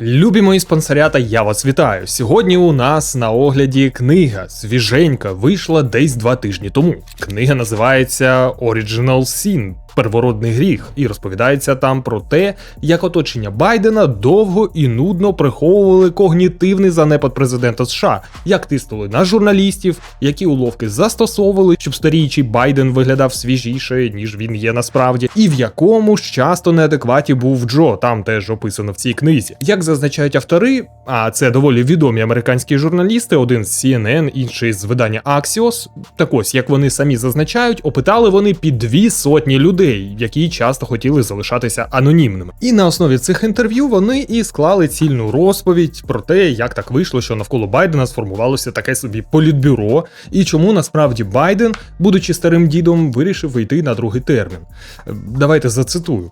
Любі мої спонсорята, я вас вітаю. Сьогодні у нас на огляді книга свіженька вийшла десь два тижні тому. Книга називається Original Sin. Первородний гріх, і розповідається там про те, як оточення Байдена довго і нудно приховували когнітивний занепад президента США, як тиснули на журналістів, які уловки застосовували, щоб старіючий Байден виглядав свіжіше, ніж він є насправді, і в якому ж часто неадекваті був Джо, там теж описано в цій книзі. Як зазначають автори, а це доволі відомі американські журналісти, один з CNN, інший з видання Axios, так ось, як вони самі зазначають, опитали вони під дві сотні людей, які часто хотіли залишатися анонімними. І на основі цих інтерв'ю вони і склали цільну розповідь про те, як так вийшло, що навколо Байдена сформувалося таке собі політбюро, і чому насправді Байден, будучи старим дідом, вирішив вийти на другий термін. Е, Давайте зацитую.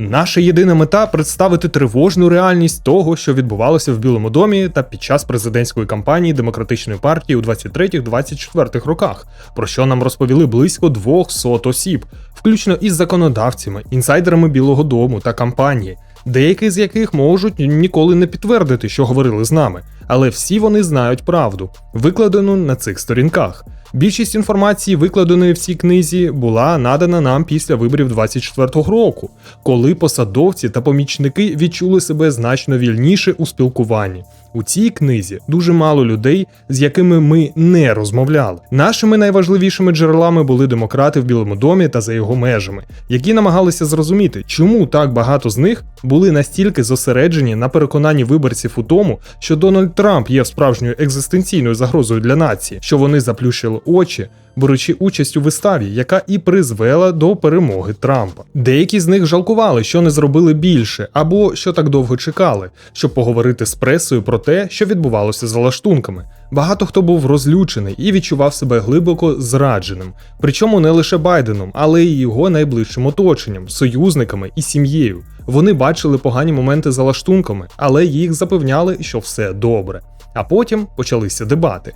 Наша єдина мета представити тривожну реальність того, що відбувалося в Білому домі та під час президентської кампанії демократичної партії у 23-24 роках, про що нам розповіли близько 200 осіб, включно із законодавцями, інсайдерами Білого Дому та кампанії, деякі з яких можуть ніколи не підтвердити, що говорили з нами, але всі вони знають правду, викладену на цих сторінках. Більшість інформації, викладеної в цій книзі, була надана нам після виборів 24-го року, коли посадовці та помічники відчули себе значно вільніше у спілкуванні. У цій книзі дуже мало людей, з якими ми не розмовляли. Нашими найважливішими джерелами були демократи в Білому домі та за його межами, які намагалися зрозуміти, чому так багато з них були настільки зосереджені на переконанні виборців у тому, що Дональд Трамп є справжньою екзистенційною загрозою для нації, що вони заплющили очі, беручи участь у виставі, яка і призвела до перемоги Трампа. Деякі з них жалкували, що не зробили більше, або що так довго чекали, щоб поговорити з пресою про те, що відбувалося за лаштунками. Багато хто був розлючений і відчував себе глибоко зрадженим, причому не лише Байденом, але й його найближчим оточенням, союзниками і сім'єю. Вони бачили погані моменти за лаштунками, але їх запевняли, що все добре. А потім почалися дебати.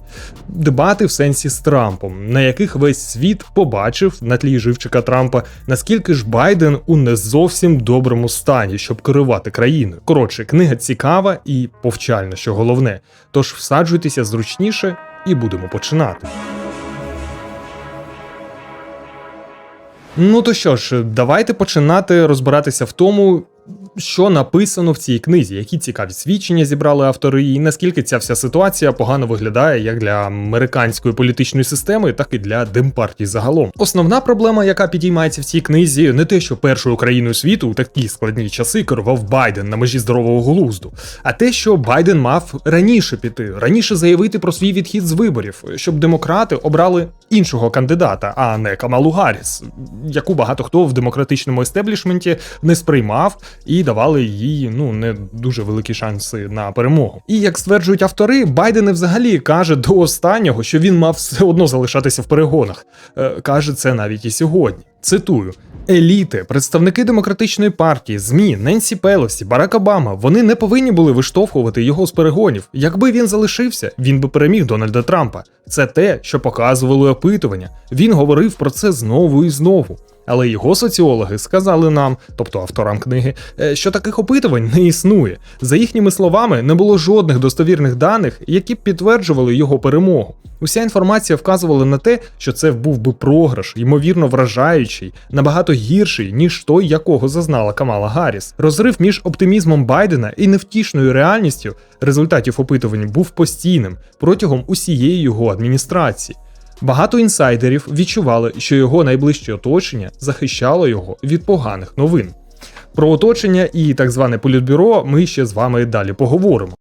Дебати в сенсі з Трампом, на яких весь світ побачив на тлі живчика Трампа, наскільки ж Байден у не зовсім доброму стані, щоб керувати країною. Коротше, книга цікава і повчальна, що головне. Тож всаджуйтеся зручніше і будемо починати. Ну то що ж, давайте починати розбиратися в тому, що написано в цій книзі, які цікаві свідчення зібрали автори, і наскільки ця вся ситуація погано виглядає як для американської політичної системи, так і для демпартії загалом. Основна проблема, яка підіймається в цій книзі, не те, що першою країною світу у такі складні часи керував Байден на межі здорового глузду, а те, що Байден мав раніше піти, раніше заявити про свій відхід з виборів, щоб демократи обрали іншого кандидата, а не Камалу Гарріс, яку багато хто в демократичному естеблішменті не сприймав і давали їй ну не дуже великі шанси на перемогу. І як стверджують автори, Байден і взагалі каже до останнього, що він мав все одно залишатися в перегонах. Е, каже це навіть і сьогодні. Цитую. Еліти, представники демократичної партії, ЗМІ, Ненсі Пелосі, Барак Обама, вони не повинні були виштовхувати його з перегонів. Якби він залишився, він би переміг Дональда Трампа. Це те, що показували опитування. Він говорив про це знову і знову. Але його соціологи сказали нам, тобто авторам книги, е, що таких опитувань не існує. За їхніми словами, не було жодних достовірних даних, які б підтверджували його перемогу. Уся інформація вказувала на те, що це був би програш, ймовірно вражаючий, набагато гірший, ніж той, якого зазнала Камала Гарріс. Розрив між оптимізмом Байдена і невтішною реальністю результатів опитувань був постійним протягом усієї його адміністрації. Багато інсайдерів відчували, що його найближче оточення захищало його від поганих новин. Про оточення і так зване політбюро ми ще з вами далі поговоримо.